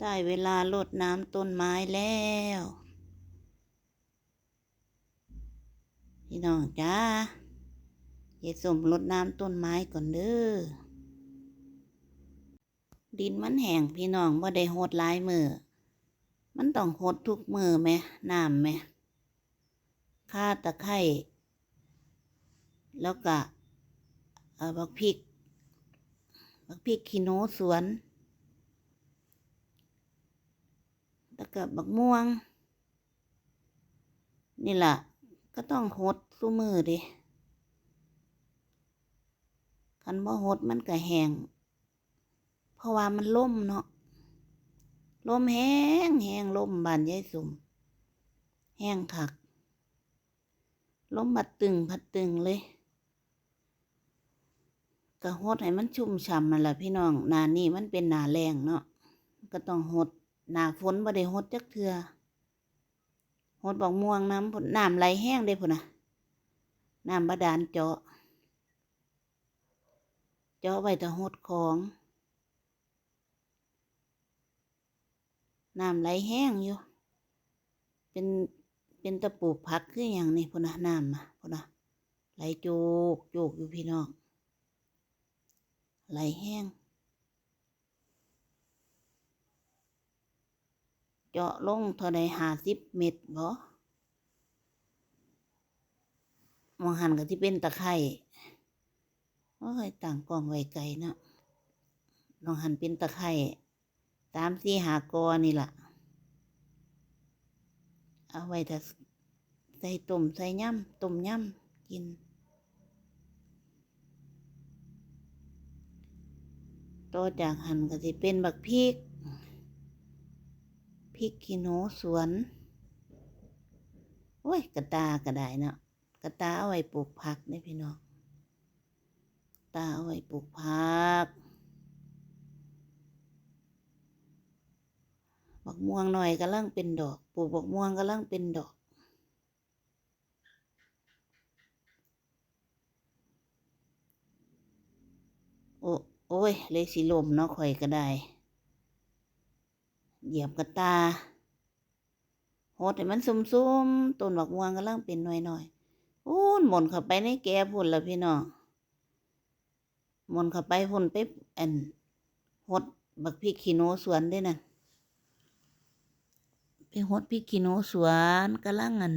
ได้เวลารดน้ำต้นไม้แล้วพี่น้องจ้าเยายสมรดน้ำต้นไม้ก่อนเด้อ ดินมันแห้งพี่น้องบ่ได้โหดหลายมือ มันต้องโหดทุกมือไหมน้ำไหมข้าตะไคร่แล้วก็บักพริก บักพริกขี้หนูสวน แล้วก็บักม่วง นี่ล่ะ ก็ต้องหดสู้มือดิคันบ่หดมันก็แห้งเพราะว่ามันล่มเนาะลมแห้งแห้งลมบานยายสุ่มแห้งคักลมพัดตึงพัดตึงเลยก็หดให้มันชุ่มฉ่ำมันละพี่น้องนานี่มันเป็นหนาแรงเนาะก็ต้องหด หนาฝนบ่ได้หดจักเทือหดบอกม่วงน้ำพุ่นน้ำไหลแห้งได้พุ่นนะน้ำบาดาลเจาะ เจาะไว้แต่หดของ น้ำไหลแห้งอยู่ เป็นเป็นตะปลูกผักคืออย่างนี้พุ่นนะน้ำอะพุ่นนะไหลโจกโจกอยู่พี่น้องไหลแห้ง เจาะลงเท่าใดห้าสิบเมตรบ่มองหันก็ที่เป็นตะไคร่โอ้ยต่างกล้องไว้ไกลเนาะลองหันเป็นตะไคร่ตามสี่หากอนี่ล่ะ เอาไว้ถ้าใส่ต้มใส่ย่ำต้มย่ำกินต่อจากหันก็สิเป็นบักพริก ริกขี้หนูสวน โอ้ย กระตาก็ไดเนาะกระตาเอาไว้ปลูกผักเนี่พี่น้องตาเอาไว้ปลูกผักบักม่วงหน่อยกำลังเป็นดอก ปลูกบักม่วงกำลังเป็นดอก โอ้โอ้ยเลยสิลมเนาะข่อยก็ได้ เหยียบกระตาโหดให้มันซุ่มๆต้นบักม่วงกำลังเป็นหน่อยๆอู้หมนเข้าไปในแก่พุ่นละพี่น้องหมนเข้าไปพุ่นไปอันหดบักพริกขี้หนูสวนเด้วยนั่นไปโหดพริกขี้หนูสวนกำลังอัน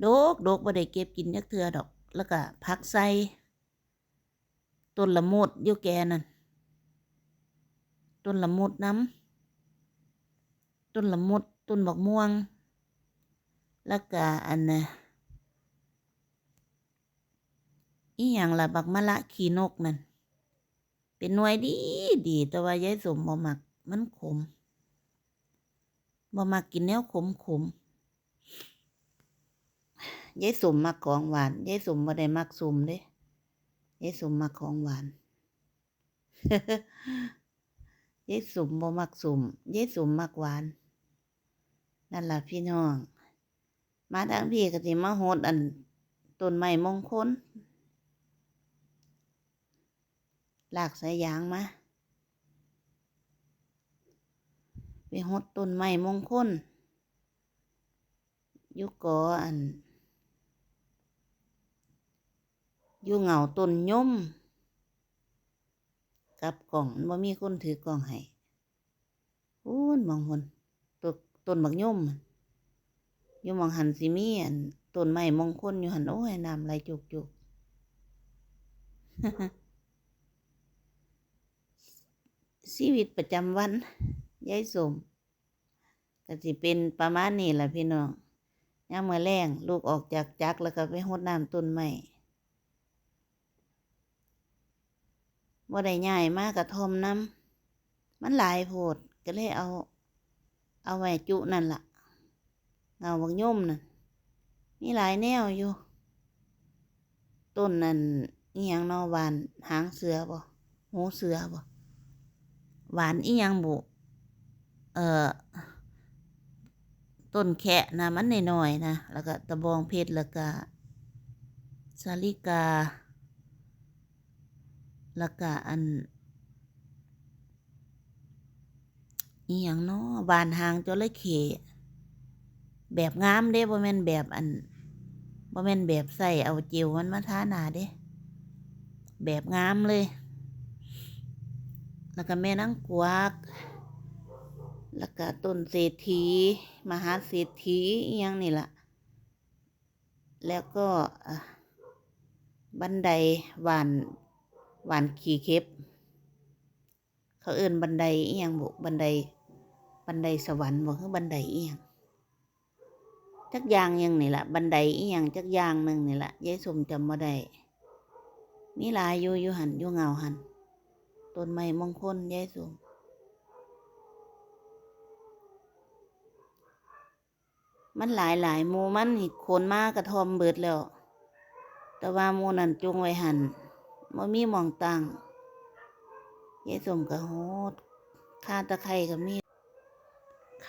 โดกโดกบ่ได้เก็บกินจักเทือดอก แล้วก็ผักใส่ต้นละมุดอยู่แกนั่นต้นละมุดน้ำ ต้นละมุดต้นบักม่วง แล้วก็อันน่ะอีหยังล่ะบักมะละขี้นกนั่นเป็นหน่วยดีดีแต่ว่ายายสมบ่มักมันขมบ่มากินแนวขมขมยายสมมักของหวานยายสมบ่ได้มักสมเด้ยายสมมักของหวานยายสมบ่มักสมยายสมมักหวาน นั่นล่ะพี่น้อง มาทางพี่ก็สิมาโหดอันต้นไม้มงคลหลากสายยางมาไปหดต้นไม้มงคลยู่กออันอยู่เหงาต้นย่มกับกล่องบ่มีคนถือกล่องให้พูนมองหน ต้นบักยมอยู่มองหันสิมีอันต้นไม้มงคลอยู่หันโอ้ยน้ำไหลจุกจุกชีวิตประจำวันยายสมก็สิเป็นประมาณนี้แหละพี่น้องยามมื้อแรงลูกออกจากจักรแล้วก็ไปรดน้ำต้นไม้บ่ได้ย้ายมากระทอมน้ำมันหลายโพดก็เลยเอา เอาไว้จุนั่นล่ะเงาบักย่มน่ะมีหลายแนวอยู่ ต้นนั่นอีหยังนอหวานหางเสือบ่หูเสือบ่หวานอีหยังบุเอ่อต้นแคะนะมันน้อยๆนะแล้วก็ตะบองเพชรแล้วก็สาลิกาแล้วก็อัน อีหยังเนาะบานหางจระเข้แบบงามเด้บ่แม่นแบบอันบ่แม่นแบบใส่เอาเจลมันมาทาหน้าเด้ แบบงามเลย แล้วก็แม่นางกวัก แล้วก็ต้นเศรษฐี มหาเศรษฐีอีหยังนี่ล่ะ แล้วก็บันไดหวานหวานขี่เข็บ เขาเอิ้นบันไดอีหยังบ่บันได บันไดสวรรค์บ่คือบันไดเอียงจักอย่างยังนี่ละบันไดเอียงจักอย่างหนึ่งนี่ละยายสมจำบ่ได้มีหลายอยู่อยู่หันอยู่เงาหันต้นไม้มงคลยายสมมันหลายหลายมูมันนี่คนมากระทอมเบิดแล้ว แต่ว่ามูนั่นจงไว้หันบ่มีมองตังยายสมก็โหดค่าตะไคร่ก็มี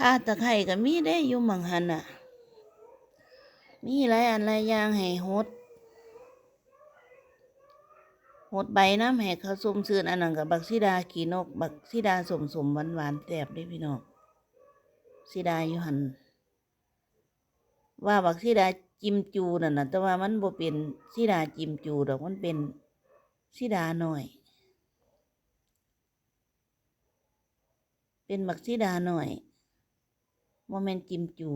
ค่าตะไคร่ก็มีได้อยู่ม่องหันน่ะ มีหลายอันหลายอย่างให้โหดโหดใบน้ำให้เขาซุ่มซื่นอันนั้นกับบักซีดาขี่นก บักซีดาสมสมหวานหวานแซ่บด้พี่น้องซีดาอยู่หันว่าบักซีดาจิมจูนั่นนะแต่ว่ามันบ่เป็นซีดาจิมจูดอกมันเป็นซีดาหน่อย เป็นบักซีดาหน่อย บ่แม่นจิมจู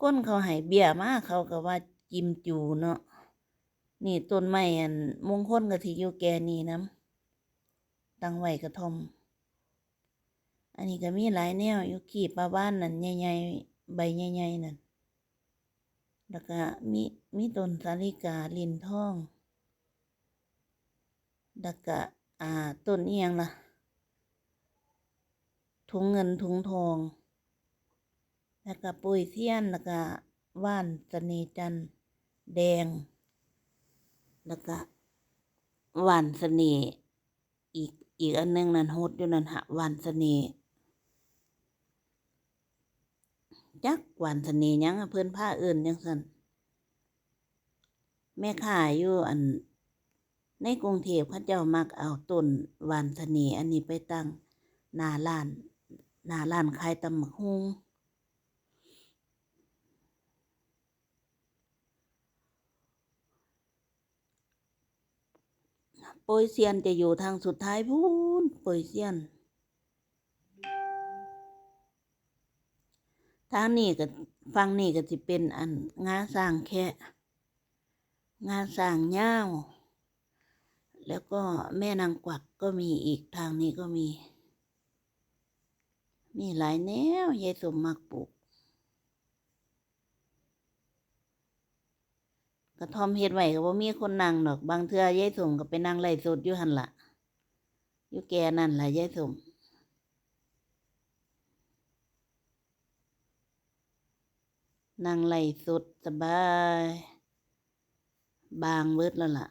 ก้นเขาให้เบี้ยมากเขาก็ว่าจิมจูเนาะนี่ต้นไม้อันมงคลก็ที่อยู่แกนี่นํตั้งไว้กระทอม อันนี้ก็มีหลายแนวอยู่ขีบปลาบ้านนั่นใหญ่ๆใบใหญ่ๆนั่นแล้วก็มีมีต้นสาลิกาลินทองแล้วก็อ่าต้นเอียงล่ะ ถุงเงินถุงทอง แล้วก็ปุยเทียน แล้วก็ว่านเสน่ห์จันแดง แล้วก็ว่านเสน่ห์อีกอีกอันหนึงนั่นโฮดอยู่นั่นหะว่านเสน่ห์จักหวานเสน่ห์หยังเพิ่อนผ้าเอื่นจังซั่นแม่ค้าอยู่อัน ในกรุงเทพเขาเจ้ามักเอาต้นวานเสน่ห์อันนี้ไปตั้งหน้าร้าน หน้าร้านขายตำบักหุ่งโปยเซียนจะอยู่ทางสุดท้ายพูนโปยเซียน ทางนี้ก็ฟังนี่ก็สิเป็นอันงาสร้างแค่งาสร้างย่าวแล้วก็แม่นางกวักก็มีอีกทางนี้ก็มี มีหลายแนวยายสมมักปลูก กระทอมเฮ็ดไว้ก็บ่มีคนนั่งดอก บางเทื่อยายสมก็ไปนั่งไล่สดอยู่หั่นล่ะอยู่แก่นั่นล่ะยายสมนั่งไล่สดสบาย บางเบิดแล้วล่ะ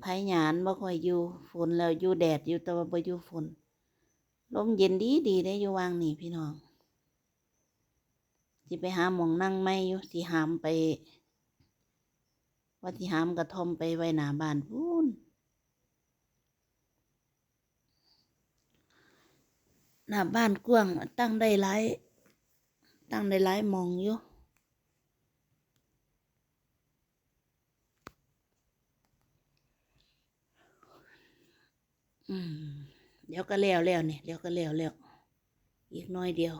ไผหยานบ่ค่อยอยู่ฝนแล้วอยู่แดดอยู่แต่ว่าบ่อยู่ฝน ลมเย็นดีดีได้อยู่วางนี่พี่น้องสิไปหาหมองนั่งไม่อยู่สิหามไป ว่าสิหามกระทอมไปไว้หนาบ้านพูนหน้าบ้านกว้างตั้งได้หลายตั้งได้หลายหมองอยู่ อืม เดี๋ยวก็แล้วแล้วเนี่ยเดี๋ยวก็แล้วแล้วอีกหน้อยเดียว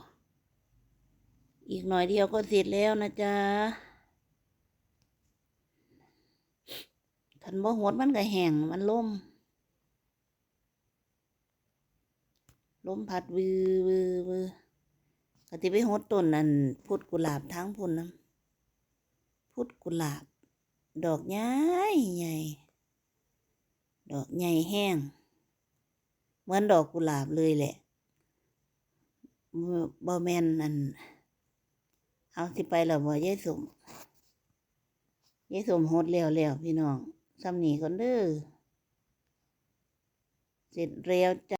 อีกหน่อยเดียวก็เสร็จแล้วนะจ๊ะทันบ่หดมันก็แห้งมันล่มลมพัดวือวือวือก็ติไปหดต้นนั่นพุดกุหลาบทั้งพุ่นน้ำพุดกุหลาบ ดอกใหญ่ใหญ่ ดอกใหญ่แห้ง มือนดอกกุหลาบเลยแหละบ่แมนนั่นเอาสิไปแล้วบ่ยายสมยายสมโหดแล้วแล้วพี่น้องซ้ำนี้ก่อนเด้อเสร็จแล้วจ้ะ